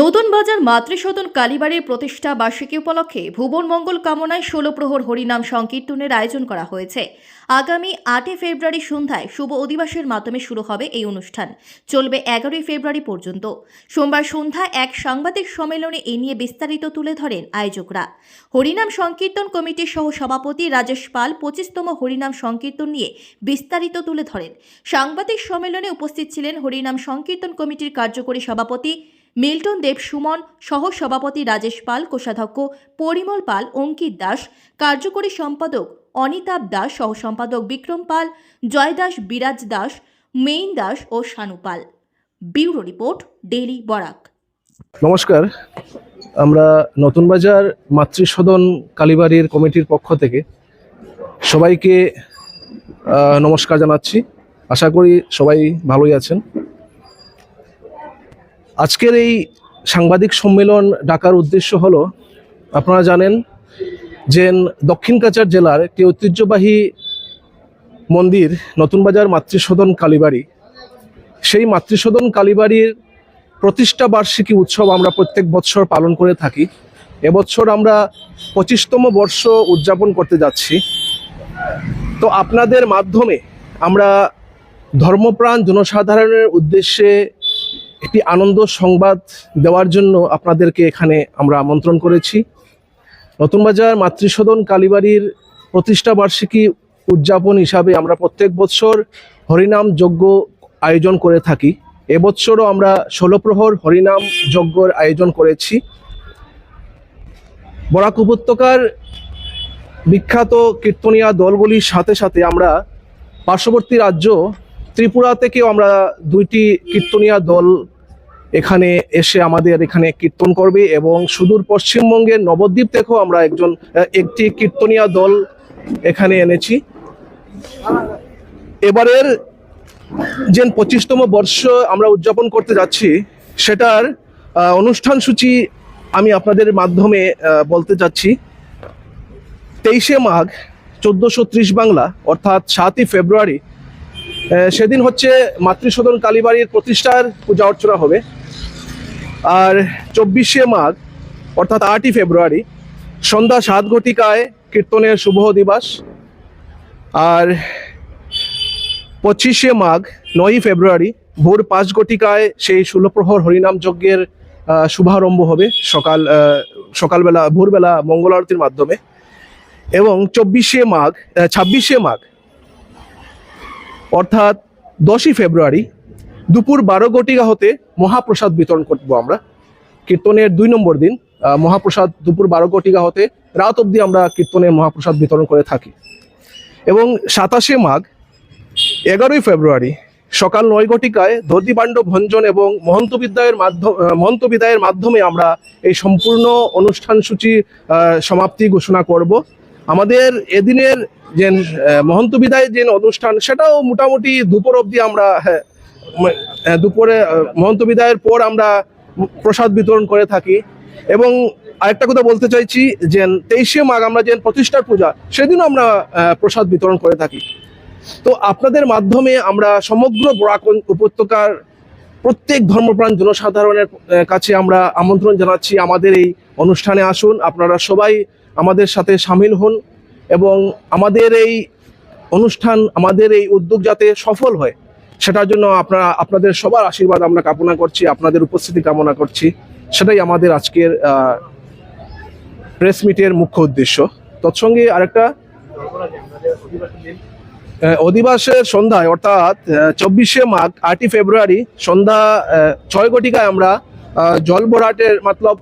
নতুন বাজার মাতৃসদন কালীবাড়ির প্রতিষ্ঠা বার্ষিকী উপলক্ষে ভুবন মঙ্গল কামনায় ষোলো প্রহর হরিনাম সংকীর্তনের আয়োজন করা হয়েছে। আগামী আটই ফেব্রুয়ারি সন্ধ্যায় শুভ অধিবাসের মাধ্যমে শুরু হবে এই অনুষ্ঠান। চলবে এগারোই ফেব্রুয়ারি পর্যন্ত। সোমবার সন্ধ্যায় এক সাংবাদিক সম্মেলনে এ নিয়ে বিস্তারিত তুলে ধরেন আয়োজকরা। হরিনাম সংকীর্তন কমিটির সহ সভাপতি রাজেশ পাল পঁচিশতম হরিনাম সংকীর্তন নিয়ে বিস্তারিত তুলে ধরেন। সাংবাদিক সম্মেলনে উপস্থিত ছিলেন হরিনাম সংকীর্তন কমিটির কার্যকরী সভাপতি মিল্টন দেব সুমন সহ সভাপতি রাজেশ পাল, কোষাধ্যক্ষ পরিমল পাল, অঙ্কিত দাস, কার্যকরী সম্পাদক অনিতাভ দাস সহ সম্পাদক বিক্রম পাল জয় দাস বিরাজ দাস, মেইন দাস ও Shanu Pal. Bureau report, daily Barak. নমস্কার। আমরা নতুন বাজার মাতৃসদন কালীবাড়ির কমিটির পক্ষ থেকে সবাইকে নমস্কার জানাচ্ছি। আশা করি সবাই ভালোই আছেন। আজকের এই সাংবাদিক সম্মেলন ডাকার উদ্দেশ্য হলো, আপনারা জানেন যে দক্ষিণ কাচার জেলার একটি ঐতিহ্যবাহী মন্দির, নতুন বাজার মাতৃসদন কালীবাড়ি। সেই মাতৃসদন কালীবাড়ির প্রতিষ্ঠা বার্ষিকী উৎসব আমরা প্রত্যেক বছর পালন করে থাকি। এবছর আমরা পঁচিশতম বর্ষ উদযাপন করতে যাচ্ছি। তো আপনাদের মাধ্যমে আমরা ধর্মপ্রাণ জনসাধারণের উদ্দেশ্যে একটি আনন্দ সংবাদ দেওয়ার জন্য আপনাদেরকে এখানে আমরা আমন্ত্রণ করেছি। নতুন বাজার মাতৃসদন কালীবাড়ির প্রতিষ্ঠা বার্ষিকী উদযাপন হিসাবে আমরা প্রত্যেক বছর হরিনাম যজ্ঞ আয়োজন করে থাকি। এবছরও আমরা ষোলো প্রহর হরিনাম যজ্ঞর আয়োজন করেছি। বরাক উপত্যকার বিখ্যাত কীর্তনিয়া দলগুলির সাথে সাথে আমরা পার্শ্ববর্তী রাজ্য ত্রিপুরা থেকেও আমরা দুইটি কীর্তনিয়া দল এখানে এসে আমাদের এখানে কীর্তন করবে এবং সুদূর পশ্চিমবঙ্গের নবদ্বীপ থেকেও আমরা একজন একটি কীর্তনিয়া দল এখানে এনেছি। এবারের যে পঁচিশতম বর্ষ আমরা উদযাপন করতে যাচ্ছি, সেটার অনুষ্ঠান সূচি আমি আপনাদের মাধ্যমে বলতে চাচ্ছি। তেইশে মাঘ, চোদ্দোশো ত্রিশ বাংলা, অর্থাৎ সাতই ফেব্রুয়ারি সেদিন হচ্ছে মাতৃসদন কালীবাড়ির প্রতিষ্ঠার পূজা অর্চনা হবে। আর চব্বিশে মাঘ, অর্থাৎ আটই ফেব্রুয়ারি, সন্ধ্যা সাত ঘটিকায় কীর্তনের শুভ দিবস। আর পঁচিশে মাঘ, নয়ই ফেব্রুয়ারি, ভোর পাঁচ ঘটিকায় সেই ষোলপ্রহর হরিনাম যজ্ঞের শুভারম্ভ হবে সকাল সকালবেলা, ভোরবেলা মঙ্গল আরতির মাধ্যমে। এবং চব্বিশে মাঘ ছাব্বিশে মাঘ, অর্থাৎ দশই ফেব্রুয়ারি দুপুর বারো ঘটিকা হতে মহাপ্রসাদ বিতরণ করব আমরা। কীর্তনের দুই নম্বর দিন মহাপ্রসাদ দুপুর বারো ঘটিকা হতে রাত অবধি আমরা কীর্তনের মহাপ্রসাদ বিতরণ করে থাকি। এবং সাতাশে মাঘ এগারোই ফেব্রুয়ারি সকাল নয় ঘটিকায় দধিবাণ্ড ভঞ্জন এবং মহন্ত বিদ্যায়ের মাধ্যম মহন্ত বিদায়ের মাধ্যমে আমরা এই সম্পূর্ণ অনুষ্ঠান সূচি সমাপ্তি ঘোষণা করব। আমাদের এদিনের যে মহন্ত বিদায়ের যে অনুষ্ঠান সেটাও মোটামুটি দুপুর অবধি আমরা হ্যাঁ, দুপুরে মহন্ত বিদায়ের পর আমরা প্রসাদ বিতরণ করে থাকি। এবং আরেকটা কথা বলতে চাইছি যে, তেইশে মাঘ আমরা যে প্রতিষ্ঠার পূজা, সেদিনও আমরা প্রসাদ বিতরণ করে থাকি। তো আপনাদের মাধ্যমে আমরা সমগ্র বরাক উপত্যকার প্রত্যেক ধর্মপ্রাণ জনসাধারণের কাছে আমরা আমন্ত্রণ জানাচ্ছি। আমাদের এই অনুষ্ঠানে আসুন, আপনারা সবাই আমাদের সাথে সামিল হন এবং আমাদের এই অনুষ্ঠান, আমাদের এই উদ্যোগ যাতে সফল হয়। সেটার জন্য আপনারা, আপনাদের সবার আশীর্বাদ আমরা কামনা করছি, আপনাদের উপস্থিতি কামনা করছি। সেটাই আমাদের আজকের প্রেস মিটের মুখ্য উদ্দেশ্য। তৎসঙ্গে আরেকটা অধিবাসের সন্ধ্যায়, অর্থাৎ চব্বিশে মাঘ, আটই ফেব্রুয়ারি, সন্ধ্যা ছয় ঘটিকায় আমরা জল ভরাটের মতলব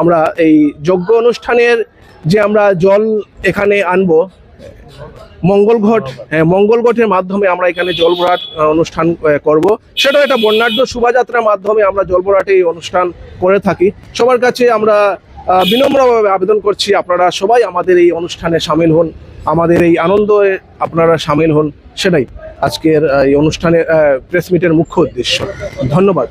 আমরা এই যজ্ঞ অনুষ্ঠানের যে আমরা জল এখানে আনব মঙ্গল ঘট হ্যাঁ মঙ্গল ঘটের মাধ্যমে আমরা এখানে জল ভরাট অনুষ্ঠান করব। সেটা একটা বর্ণাঢ্য শোভাযাত্রার মাধ্যমে আমরা জল ভরাটে এই অনুষ্ঠান করে থাকি। সবার কাছে আমরা বিনম্রভাবে আবেদন করছি, আপনারা সবাই আমাদের এই অনুষ্ঠানে সামিল হন। আমাদের এই আনন্দে আপনারা সামিল হন, সেটাই আজকের এই অনুষ্ঠানের প্রেস মিটের মুখ্য উদ্দেশ্য। ধন্যবাদ।